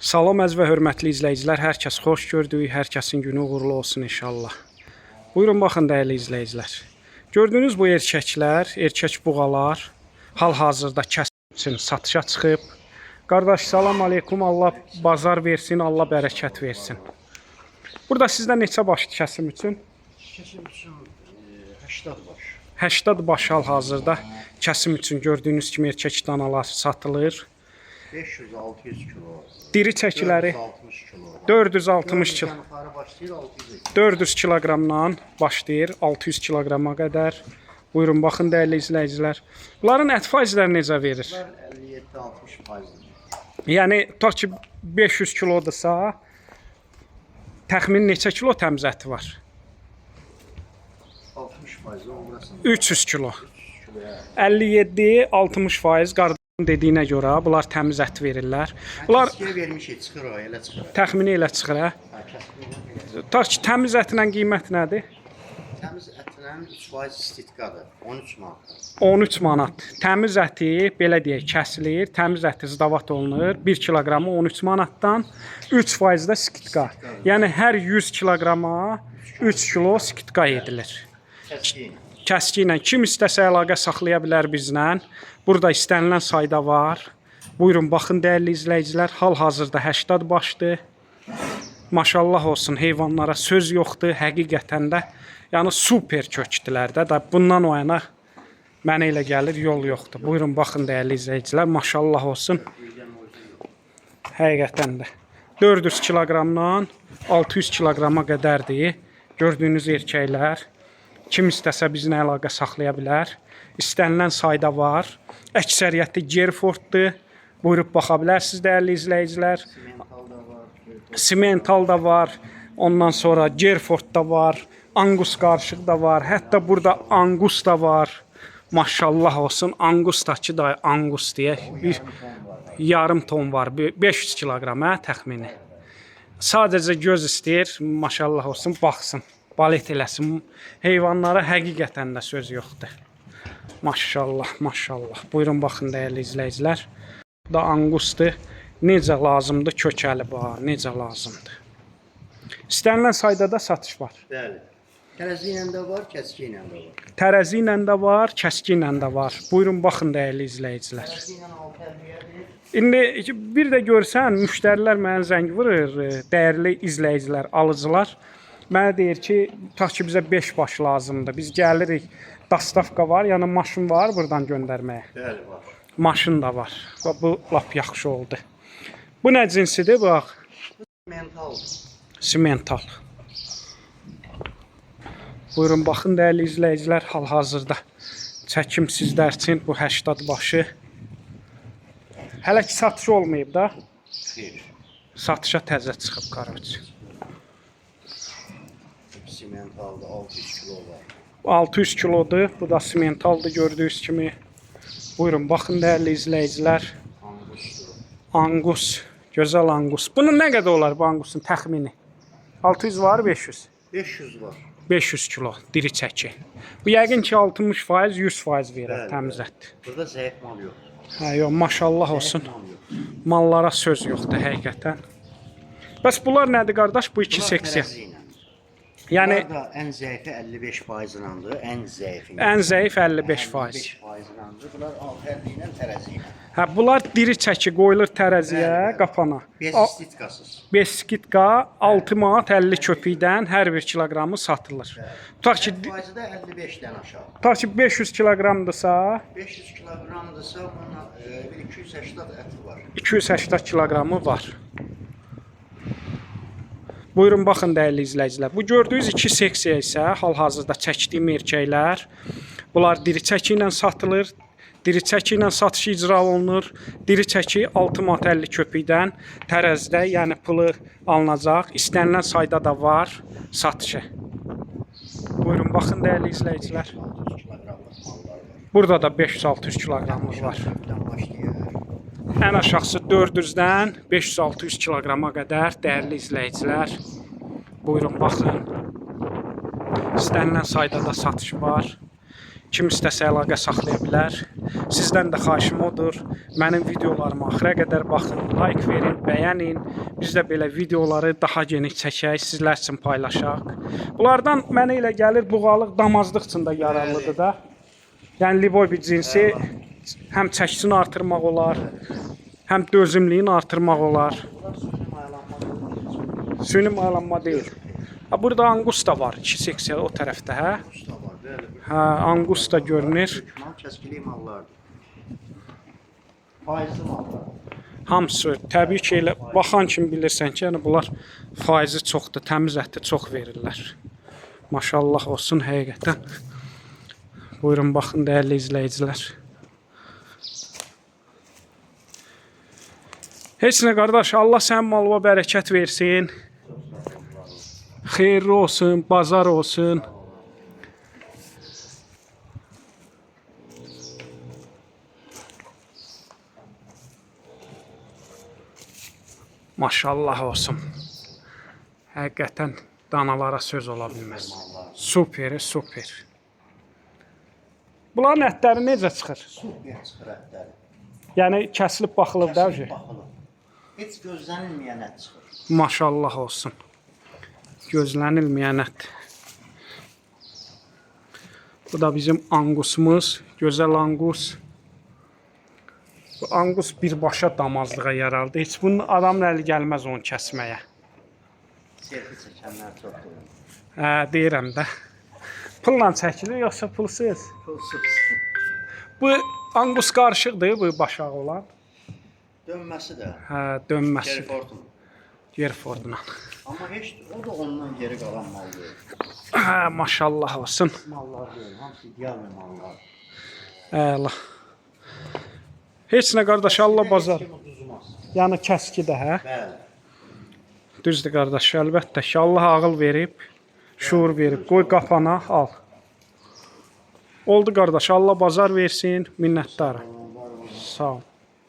Salam əziz və hörmətli izləyicilər, hər kəs xoş gördük, hər kəsin günü uğurlu olsun inşallah. Buyurun baxın dəyərli izləyicilər. Gördüyünüz bu erkəklər, erkək buğalar hal-hazırda kəsim üçün satışa çıxıb. Qardaş salam aleykum, Allah bazar versin, Allah bərəkət versin. Burada sizdə neçə baş kəsim üçün? Kesim üçün e, 80 baş. 80 baş hal-hazırda kəsim üçün gördüyünüz kimi erkək danalar satılır. 500-600 kilo. Diri çəkiləri 460 kilo. 460 kilo. Yukarı başlayır 600. 400 kiloqramdan başlayır 600 kiloqrama qədər. Buyurun baxın dəyərli izləyicilər. Bunların ət faizləri necə verir? Bunlar 57-60 faiz. Yəni tutaq ki 500 kilodursa təxmin neçə kilo təmiz əti var? 60 faiz o burası. 300 kilo. 300 kilo. ya. 57 60 faiz qardaşın dediyinə görə bunlar təmiz ət verirlər. Bunlar Keskiye vermişik çıxır o elə çıxır. təxmini elə çıxır hə. Tutaq ki təmiz ətinlə qiymət nədir? Təmiz ətindən 3 faiz istitkadır. 13 manat. 13 manat. Təmiz əti belə deyək kəsilir, təmiz əti zdavat olunur. 1 kiloqramı 13 manatdan 3% də skitka. Yəni hər 100 kiloqrama 3 kilo skitka edilir. Keskiyin. Kəski ilə kim istəsə əlaqə saxlaya bilər bizlə. Burada istənilən sayda var. Buyurun baxın dəyərli izləyicilər, hal-hazırda 80 başdır. Maşallah olsun heyvanlara söz yoxdur, həqiqətən də. Yəni super kökdülər də. Da bundan o yana mənə elə gəlir yol yoxdur. Buyurun baxın dəyərli izləyicilər, maşallah olsun. Həqiqətən də 400 kiloqramdan 600 kiloqrama qədərdir. Gördüyünüz erkəklər kim istəsə bizlə əlaqə saxlaya bilər. İstənilən sayda var. Əksəriyyəti Gerforddur. Buyurub baxa bilərsiniz dəyərli izləyicilər. Simental da var. Ondan sonra Gerford da var. Angus qarışıq da var. Hətta burada Angus da var. Maşallah olsun. Angus da ki da Angus deyək. Bir yarım ton var. Bir 500 kiloqram hə təxmini. Sadəcə göz istəyir, maşallah olsun, baxsın, balet eləsin. Heyvanlara həqiqətən də söz yoxdur. Maşallah, maşallah. Buyurun baxın dəyərli izləyicilər. Bu da angustur. Necə lazımdır kökəli var, necə lazımdır. İstənilən sayda da satış var. Bəli. Tərəzi ilə də var, keski ilə də var. Tərəzi ilə də var, kəski ilə də var. Buyurun baxın dəyərli izləyicilər. Tərəzi ilə 6 50-yə İndi bir də görsən, müştərilər mənə zəng vurur, dəyərli izləyicilər, alıcılar. Mənə deyir ki, tutaq ki bizə 5 baş lazımdır. Biz gəlirik, dastavka var, yəni maşın var burdan göndərməyə. Bəli var. Maşın da var. Və Bu lap yaxşı oldu. Bu nə cinsidir? Bax, Mental. simental. Buyurun baxın dəyərli izləyicilər, hal-hazırda çəkim sizlər üçün bu 80 başı. Hələ ki satış olmayıb da. Xeyr. Satışa təzə çıxıb qarıç. Hepsi mentalda 600 kilo var. 600 kilodur. Bu da simentaldır gördüyünüz kimi. Buyurun baxın dəyərli izləyicilər. Angustur. Angus, gözəl angus. Bunun nə qədər olar bu angusun təxmini? 600 var, 500. 500 var. 500 kilo diri çəki. Bu yəqin ki 60%, 100% verər Bəli, təmiz bəli. ət. Burada zəif mal yox. Hə, yox, maşallah olsun. Mallara söz yoxdur həqiqətən. Bəs bunlar nədir qardaş? Bu iki seksiya. Da ən zəifi 55 faizləndir. Ən zəifi. ən zəif 55%. 55 faizləndir. Bunlar 6 ilə tərəzi ilə. Hə, bunlar diri çəki qoyulur tərəziyə, Bəli, bəli. qapana. Bez A- istitkasız. Beskitka 6 manat 50 köpükdən hər bir kiloqramı satılır. Tutaq ki, Faizi də 55-dən aşağı. tutaq ki 500 kiloqramdırsa, 500 kiloqramdırsa bunun e, bir 280 əti var. 280 kiloqramı var. Buyurun baxın dəyərli izləyicilər. Bu gördüyünüz iki seksiya isə hal-hazırda çəkdiyim erkəklər. Bunlar diri çəki ilə satılır. Diri çəki ilə satışı icra olunur. Diri çəki 6 manat 50 köpükdən tərəzidə, yəni pulu alınacaq. İstənilən sayda da var satışı. Buyurun baxın dəyərli izləyicilər. 600 kiloqramlıq mallar var. Burada da 500-600 kiloqramlıq var. Ən aşağısı 400-dən 500-600 kiloqrama qədər dəyərli izləyicilər. Buyurun baxın. İstənilən sayda da satış var. Kim istəsə əlaqə saxlaya bilər. Sizdən də xahişim odur. Mənim videolarıma axıra qədər baxın, like verin, bəyənin. Biz də belə videoları daha geniş çəkək, sizlər üçün paylaşaq. Bunlardan mənə elə gəlir buğalıq damazlıq üçün də yararlıdır da. Yəni liboy bir cinsi həm çəkisini artırmaq olar, həm dözümlüyünü artırmaq olar. Süni mayalanma deyil. Ha burada angus da var, 2 seksiya o tərəfdə, hə? Hə, angus da görünür. kəskili mallardır. Faizli mallar. Hamısı təbii ki, elə baxan kimi bilirsən ki, yəni bunlar faizi çoxdur, təmiz əti çox verirlər. Maşallah olsun həqiqətən. Buyurun baxın dəyərli izləyicilər. Heç nə qardaş, Allah sənin malına bərəkət versin. Xeyirli olsun, bazar olsun. Maşallah olsun. Həqiqətən danalara söz ola bilməz. Super, super. Bunların ətləri necə çıxır? Super çıxır ətləri. Yəni kəsilib baxılıb da. Kəsilib baxılır. Heç gözlənilməyən ət çıxır. Maşallah olsun. Gözlənilməyən ət. Bu da bizim angusumuz, gözəl angus. Bu angus birbaşa damazlığa yararlı. Heç bunun adamın əli gəlməz onu kəsməyə. Selfie çəkənlər çoxdur. Hə, deyirəm də. Pulla çəkilir yoxsa pulsuz? Pulsuz. Bu angus qarışıqdır, bu başağı olan. Dönməsi də. Hə, dönməsi. Gerfortun. Gerfordla. Amma heç o da ondan geri qalan mal deyil. Hə, maşallah olsun. Mallar deyil, hamısı ideal mallar. Əla. Heç nə qardaş, Allah bazar. Yəni kəski də hə. Bəli. Düzdür qardaş, əlbəttə ki, Allah ağıl verib, şuur verib. Qoy qapana, al. Oldu qardaş, Allah bazar versin, minnətdaram. Sağ ol.